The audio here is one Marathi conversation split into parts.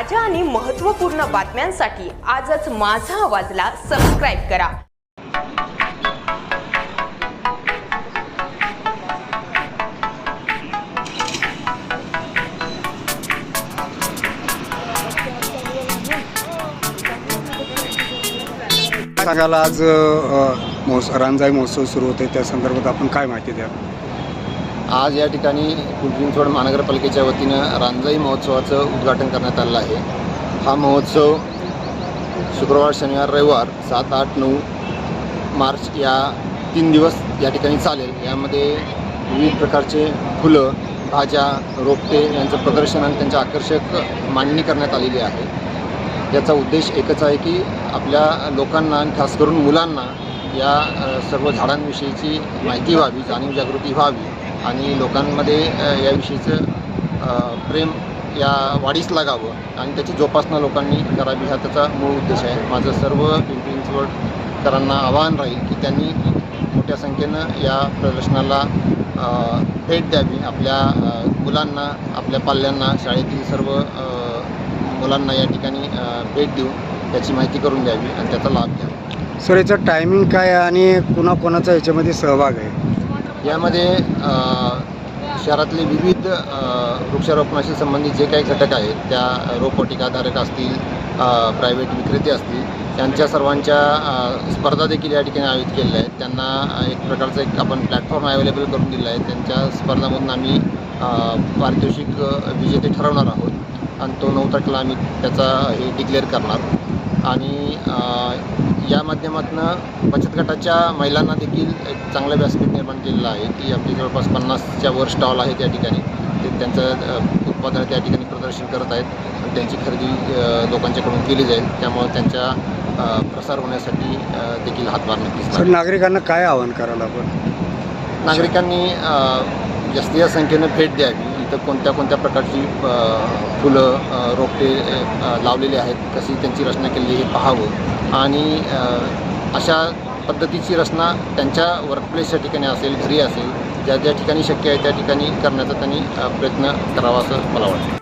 ताज्या आणि महत्त्वपूर्ण बातम्यांसाठी आजच माझा आवाजला सबस्क्राईब करा. सांगायला आज अ, रांजाई महोत्सव सुरू होते त्या संदर्भात आपण काय माहिती द्या आज या ठिकाणी पिंपरी महानगरपालिकेच्या वतीनं रांजाई महोत्सवाचं उद्घाटन करण्यात आलेलं आहे. हा महोत्सव शुक्रवार शनिवार रविवार सात आठ नऊ मार्च या तीन दिवस या ठिकाणी चालेल. यामध्ये विविध प्रकारचे फुलं भाज्या रोपटे यांचं प्रदर्शन आणि त्यांच्या आकर्षक मांडणी करण्यात आलेली आहे. याचा उद्देश एकच आहे की आपल्या लोकांना आणि खास करून मुलांना या सर्व झाडांविषयीची माहिती व्हावी जाणीव जागृती व्हावी. आणि लोकांमध्ये याविषयीचं प्रेम या वाढीस लागावं आणि त्याची जोपासना लोकांनी करावी हा त्याचा मूळ उद्देश आहे. माझं सर्व पिंपरी चिंचवडकरांना आवाहन राहील की त्यांनी मोठ्या संख्येनं या प्रदर्शनाला भेट द्यावी. आपल्या मुलांना आपल्या पाल्यांना शाळेतील सर्व मुलांना या ठिकाणी भेट देऊन त्याची माहिती करून द्यावी आणि त्याचा लाभ घ्यावा. सर याचं टायमिंग काय आहे आणि कुणाकोणाचा याच्यामध्ये सहभाग आहे? यामध्ये शहरातले विविध वृक्षारोपणाशी संबंधित जे काही घटक आहेत त्या रोपवाटिकाधारक असतील प्रायव्हेट विक्रेते असतील त्यांच्या सर्वांच्या स्पर्धा देखील या ठिकाणी आयोजित केलेल्या आहेत. त्यांना एक प्रकारचं एक आपण प्लॅटफॉर्म अवेलेबल करून दिलं आहे. त्यांच्या स्पर्धामधून आम्ही पारितोषिक विजेते ठरवणार आहोत आणि तो नऊ तारखेला आम्ही त्याचा हे डिक्लेअर करणार. आणि या माध्यमातून बचत गटाच्या महिलांना देखील एक चांगलं व्यासपीठ निर्माण केलेलं आहे. की आमचे जवळपास पन्नासच्या वर स्टॉल आहेत या ठिकाणी. ते त्यांचं उत्पादनं त्या ठिकाणी प्रदर्शन करत आहेत. आणि त्यांची खरेदी लोकांच्याकडून केली जाईल. त्यामुळे त्यांच्या प्रसार होण्यासाठी देखील हातभार नक्कीच सर. नागरिकांना काय आवाहन करायला आपण? नागरिकांनी अ, जास्तीत जास्त संख्येनं भेट द्यावी. तर कोणत्या कोणत्या प्रकारची फुलं रोपटे लावलेली आहेत कशी त्यांची रचना केलेली हे पाहावं. आणि अशा पद्धतीची रचना त्यांच्या वर्कप्लेसच्या ठिकाणी असेल घरी असेल ज्या ज्या ठिकाणी शक्य आहे त्या ठिकाणी करण्याचा त्यांनी प्रयत्न करावा असं मला वाटतं.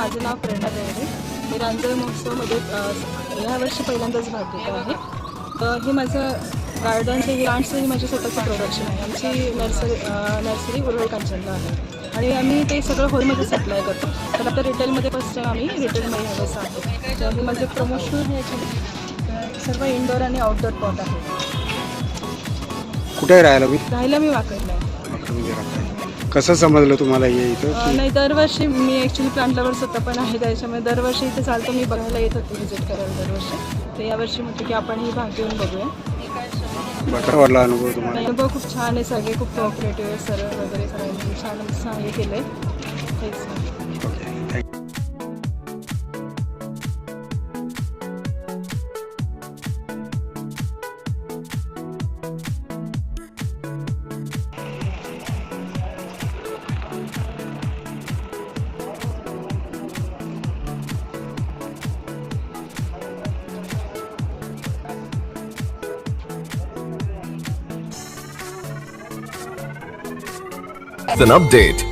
माझं नाव प्रेरणा देवरे मी रांजण महोत्सवमध्ये अ, ह्या वर्षी पहिल्यांदाच भाग घेत आहे. हे माझं गार्डनचे हे प्लांट्स हे माझे स्वतःचं प्रोडक्शन आहे. आमची नर्सरी नर्सरी उरळ कांचनला आहे. आणि आम्ही ते सगळं होलमध्ये सप्लाय करतो. तर आता रिटेलमध्ये फर्स्ट टाईम आम्ही रिटेलमध्ये ह्यावेळेस आहे तर हे माझे प्रमोशनल हे याच्यात सर्व इनडोअर आणि आउटडोअर प्लॉट आहे. कुठे राहायला मी राहायला मी वाकरला आहे. कसं समजलं तुम्हाला हे इथं? अ, नाही दरवर्षी मी ॲक्च्युली प्लांट लवर स्वतः पण आहे त्याच्यामुळे दरवर्षी इथे चालतं मी बघायला येत होते व्हिजिट करायला दरवर्षी. तर यावर्षी म्हटलं की आपण ही भाग घेऊन बघूया. बटा वाटला अनुभव तुम्हाला? अनुभव खूप छान आहे सगळे खूप कोऑपरेटिव्ह आहे सर वगैरे सगळ्यांनी छान छान हे केलं आहे तेच ओके थँक्यू an update